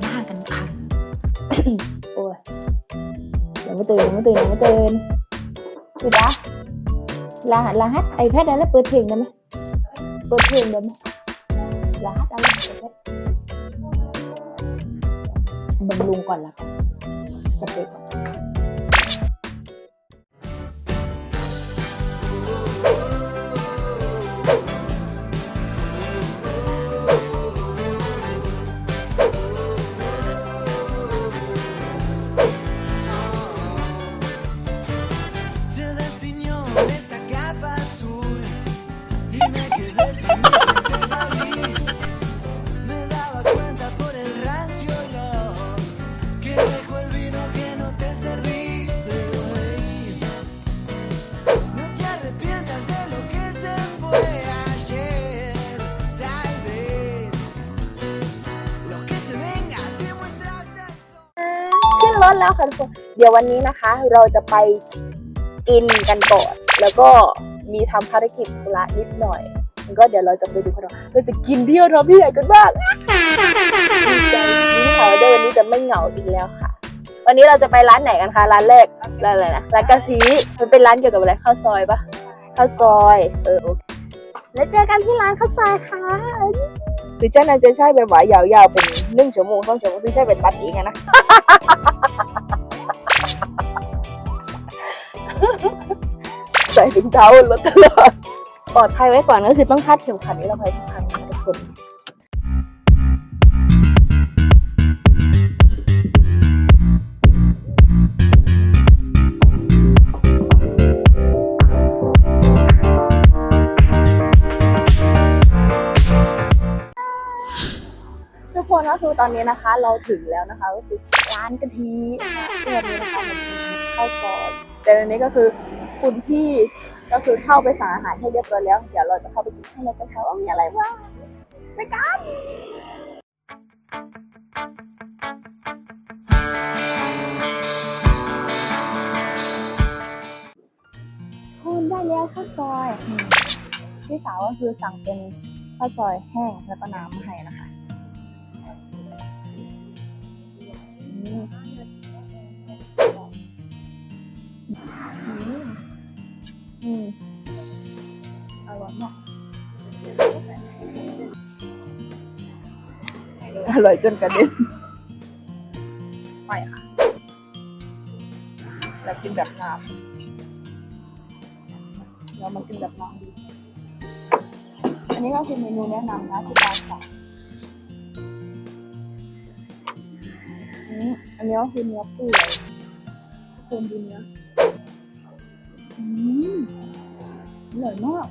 หน้ากันค่ะ โอ้ยยังไม่ตื่นยังไม่ตื่นยังไม่ตื่นคือดะรหัสรหัสไอแพดอะไรเปิดเพลงได้ไหมเปิดเพลงได้ไหม รหัสอะไรเปิดเพลงบำรุงก่อนละกันสเป นรถแล้วค่ะทุกคนเดี๋ยววันนี้นะคะ เราจะไปกินกันก่อนแล้วก็มีทำภารกิจธุระนิดหน่อยแล้วก็เดี๋ยวเราจะไปดูกันว่าเราจะกินเที่ยวทำที่ไหนกันบ้างดีใจนี่ค่ะว่าเดี๋ยววันนี้จะไม่เหงาอีกแล้วค่ะ วันนี้เราจะไปร้านไหนกันคะร้านแรกร้านอะไรนะร้านกะทิมันเป็นร้านเกี่ยวกับอะไรข้าวซอยปะข้าวซอยเออโอเคแล้วเจอกันที่ร้านข้าวซอยค่ะคือเจ้านั้นจะใช่แบบว่ายาวๆเป็นหนึ่งชั่วโมงสองชั่วโมงคือใช่เป็นตัดเองอะนะ ใส่ถุงเท้าบนรถตลอดปลอดภัยไว้ก่อนก็คือต้องคาดเข็มขัดนิรภัยทุกครั้งนะคะทุกคน ทุกคนก็คือตอนนี้นะคะ เราถึงแล้วนะคะก็คือร้านกะทินะคะซึ่งนนี้นะคะมันมีข้าวซอยแต่อันนี้ก็คือ คุณพี่ก็คือเข้าไปสั่งอาหารให้เรียบร้อยแล้ว เดี๋ยวเราจะเข้าไปกินข้างในกันค่ะว่ามีอะไรบ้างไปกันคุณได้แล้วข้าวซอยพี่สาวก็คือสั่งเป็นข้าวซอยแห้งแล้วก็น้ำมาให้นะคะ อืมอร่อยมากอร่อยจนกระเด็นไม่ค่ะเรากินแบบน้ำเรามากินแบบน้ำดีอันนี้ก็คือเมนูแนะนำนะที่ร้านค่ะอันนี้ก็คือเนื้อปื่อยคนดูเนื้อ อร่อยมาก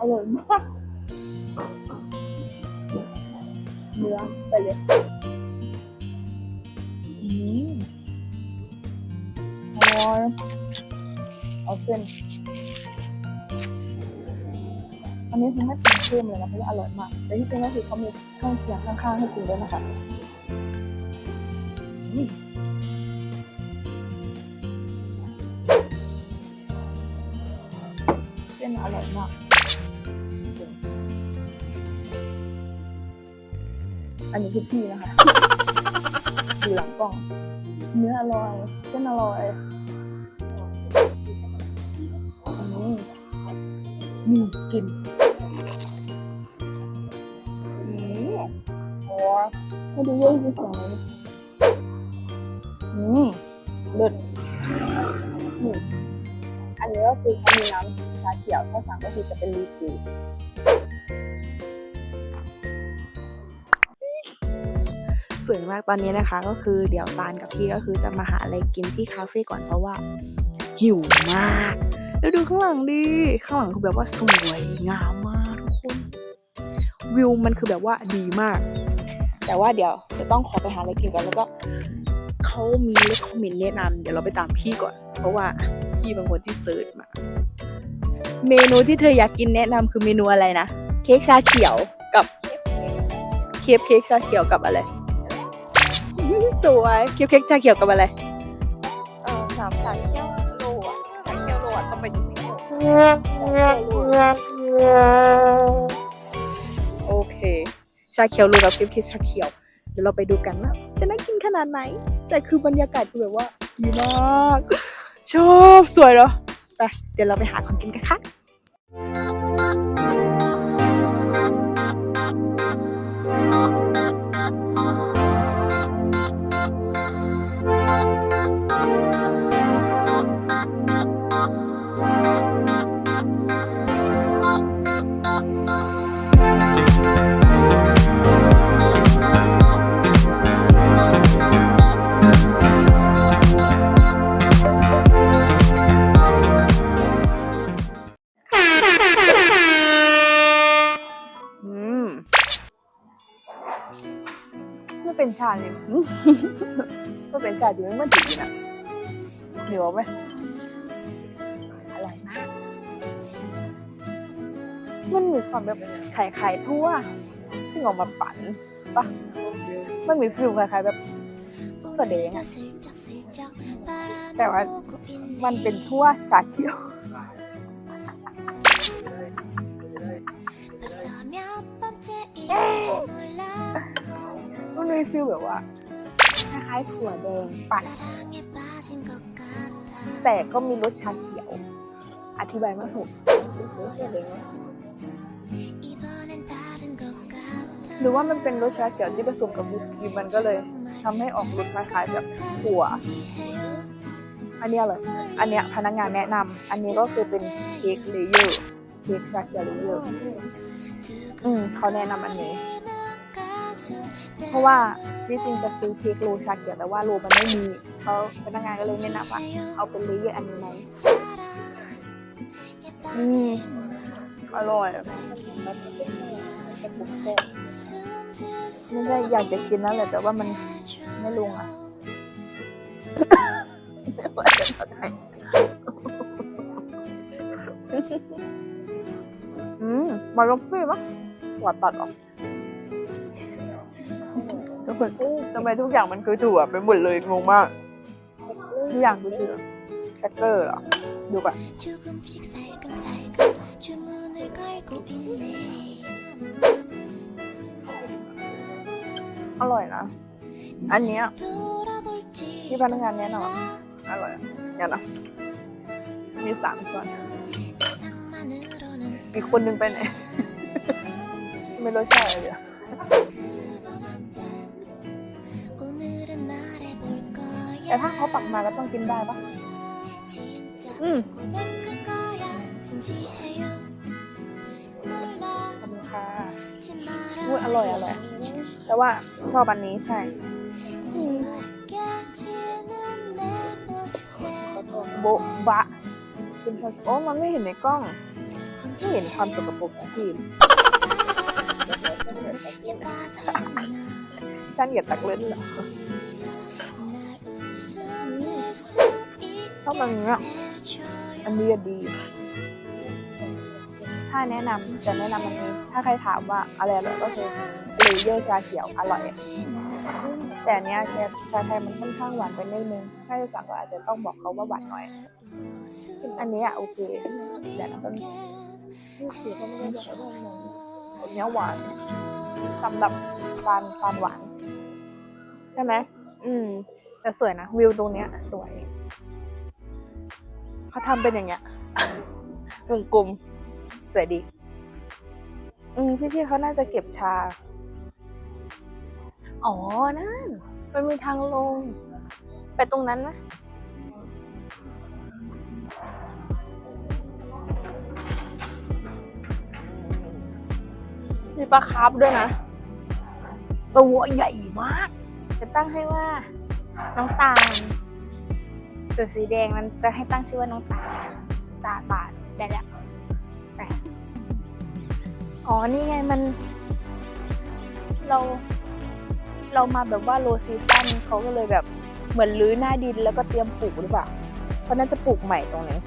อร่อยมาก เนื้อไปเลยอืมอร่อยเอาเส้นอันนี้คือไม่ปรุงเพิ่มเลยนะเพราะว่าอร่อยมาก แต่ที่จริงก็คือเขามีเครื่องเคียงข้างๆให้กินด้วยนะคะ ร่อยมากอันนี้คือพี่นะคะดูหลังกล้อง เนื้ออร่อยเส้นอร่อยอืมนี่กินอืมโอ้ให้ดูเยอะที่สุดเลย นนี้ก็คือเขามีน้ำชาเขียวถ้าสั่งก็คือจะเป็นลีฟูสวยมากตอนนี้นะคะก็คือเดี๋ยวตาลกับพี่ก็คือจะมาหาอะไรกินที่คาเฟ่ก่อนเพราะว่า หิวมาก แล้วดูข้างหลังดิข้างหลังคือแบบว่าสวยงามมากทุกคน วิวมันคือแบบว่าดีมาก แต่ว่าเดี๋ยวจะต้องขอไปหาอะไรกินก่อนแล้วก็เขามีเลคคอมเมนต์แนะนำเดี๋ยวเราไปตามพี่ก่อน เพราะว่า พี่เป็นคนที่เซิร์ชมา เมนูที่เธออยากกินแนะนำคือเมนูอะไรนะ เค้กชาเขียวกับเคฟเค้กชาเขียวกับอะไร สวยเคฟเค้กชาเขียวกับอะไร เออสามสายเที่ยวโลอะสายเที่ยวโลอะต้องไปดูโลโอเค ชาเขียวรูกับเคฟเค้กชาเขียวเดี๋ยวเราไปดูกันว่าจะน่ากินขนาดไหน แต่คือบรรยากาศคือแบบว่าดีมาก ชอบสวยเหรอไปเดี๋ยวเราไปหาของกินกันค่ะ เป็นชาเลยไม่เป็นชาจริงม่มันดีนะเหนียวไหมอร่อยมาก มันมีความแบบไข่ไข่ทั่วที่ออกมาปั่นปะมันมีฟิลคล้ายๆแบบถั่วแดงอะแต่ว่ามันเป็นทั่วชาเขียว มันมีฟิลแบบว่าคล้ายๆถั่วแดงปั่นแต่ก็มีรสชาเขียว อธิบายไม่ถูกหรือว่ามันเป็นรสชาเขียวที่ผสมกับวิสกี้มันก็เลยทำให้ออกรสคล้ายๆแบบถั่ว อันนี้อร่อยอันเนี้ยพนักงานแนะนำอันนี้ก็คือเป็นเค้กเลเยอร์เค้กชาเขียวเลเยอร์อืมเขาแนะนำอันนี้ เพราะว่าที่จริงจะซื้อเค้กโรชาเขียวแต่ว่าโรมันไม่มีเขาพนักงานก็เลยแนะนำว่าเอาเป็นเลเยอร์อันนี้ไหมอืมอร่อยไม่ใช่อยากจะกินนั่นแหละแต่ว่ามันไม่ลงอะอืมมาลงพี่มั้งหวานตัดออก ทุกคนทำไมทุกอย่างมันคือถั่วไปหมดเลยงงมากทุกอย่างคือถั่วแคคเกอร์เหรอ ดูก่อนอร่อยนะ อันเนี้ยที่พนักงานแนะนำอร่อยเนี่ยนะมีสามคนอีกคนนึงไปไหน ไม่รู้ใจเลย แต่ถ้าเขาปักมาเราต้องกินได้ปะอืมขอบคุณค่ะอุ้ยอร่อยอร่อย แต่ว่าชอบอันนี้ใช่โบบะชิมชาโอ้มันไม่เห็นในกล้องไม่เห็นความสกปรกของพี่ฉันอย่าตักเล่นหรอ ชอบอันเนี้ยอันนี้ดี ถ้าแนะนำจะแนะนำอันนี้ ถ้าใครถามว่าอะไรอร่อยก็คือเลเยอร์ชาเขียวอร่อย แต่เนี้ยแค่ชาไทยมันค่อนข้างหวานไปนิดนึง ถ้าจะสั่งก็อาจจะต้องบอกเขาว่าหวานหน่อย อันนี้ยโอเคแต่อันนั้นนี่คือเขาไม่ได้บอกว่าหวานอันเนี้ยหวานสำหรับฟานฟานหวาน ใช่ไหมอืมแต่สวยนะ วิวตรงเนี้ย สวย เขาทำเป็นอย่างเงี้ยวงกลมสวยดี อืมพี่ๆเขาน่าจะเก็บชา อ๋อ นั่น มันมีทางลง ไปตรงนั้นนะมีปลาคาร์ฟด้วยนะ ตัวใหญ่มาก จะตั้งให้ว่า น้องตาล ส่วนสีแดงมันจะให้ตั้งชื่อว่าน้องตาตาตาได้แล้วไปอ๋อนี่ไงมัน เรา เรามาแบบว่าโลซีซั่นเขาก็เลยแบบเหมือนรื้อหน้าดินแล้วก็เตรียมปลูกหรือเปล่า เพราะน่าจะปลูกใหม่ตรงนี้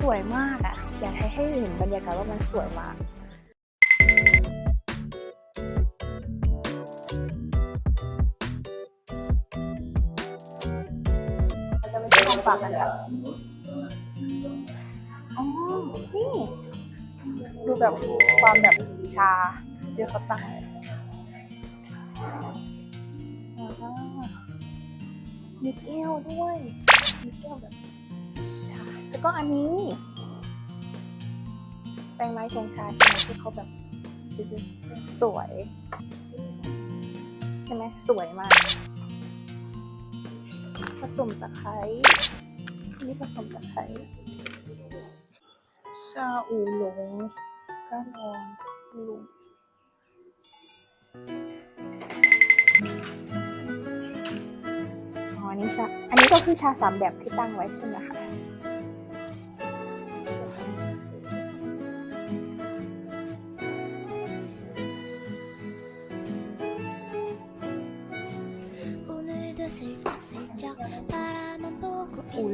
สวยมากอะ่ะอยากให้ให้เห็นบรรยากาศว่ามันสวยมาก ฝากกันแบบอ๋อ นี่ ดูแบบความแบบชาเดี๋ยวเขาตั้งมีแก้วด้วยมีแก้วแบบชา แล้วก็อันนี้ แปรงไม้ชงชาใช่ไหมที่เขาแบบดูสวย ใช่ไหมสวยมากผสมตะไคร้ นี่ผสมกับไทยชาอูหลงก้านออนลุงอันนี้ชาอันนี้ก็คือชาสามแบบที่ตั้งไว้ใช่ไหมคะ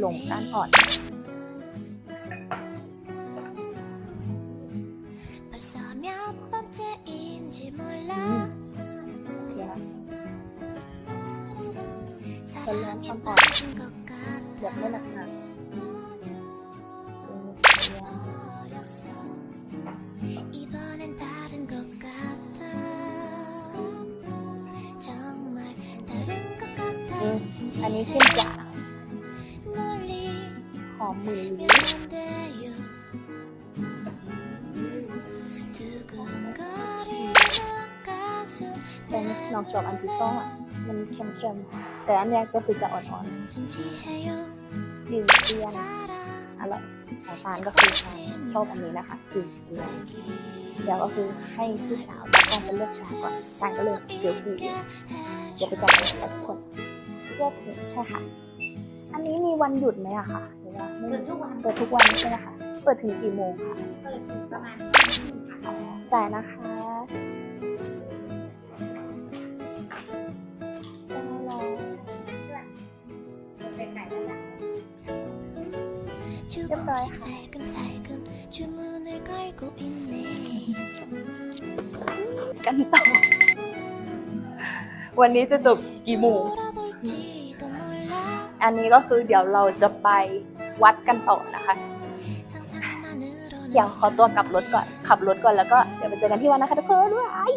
ลง 있네 ก้านอ่อน 벌써 몇 번째인지 몰라 โอเคนะ 사랑에 별로 안 빠진 것 แบบไม่ 같아 หนักหนักเจนเซีย 이번엔 다른 것 같아 정말 다른 것 อืม 같아 อันนี้ 진지해 ขึ้นจ่า 멀리 ห อมมืออยู่แต่ลองจอบอันที่สองอะ มันเค็มๆ แต่อันแรกก็คือจะอ่อนๆจิวเซียนอร่อยของฟานก็คือชอบอันนี้นะคะจิวเซียนเดี๋ยวก็คือให้พี่สาวต้องไปเลือกชาก่อนชาก็เลือกเซียวฟีเดี๋ยวไปจัดการทุกคนเลือกใช่ค่ะ อันนี้มีวันหยุดไหมอะค่ะ เปิดทุกวันใช่ไหมคะเปิดถึงกี่โมงคะเปิดถึงประมาณหนึ่งค่ะจ่ายนะคะเรียบร้อยค่ะกันต่อ วันนี้จะจบกี่โมงอันนี้ก็คือเดี๋ยวเราจะไป วัดกันต่อนะคะเดี๋ยวขอตัวกลับรถก่อนขับรถก่อนแล้วก็เดี๋ยวไปเจอกันที่วันนะคะทุกคนด้วย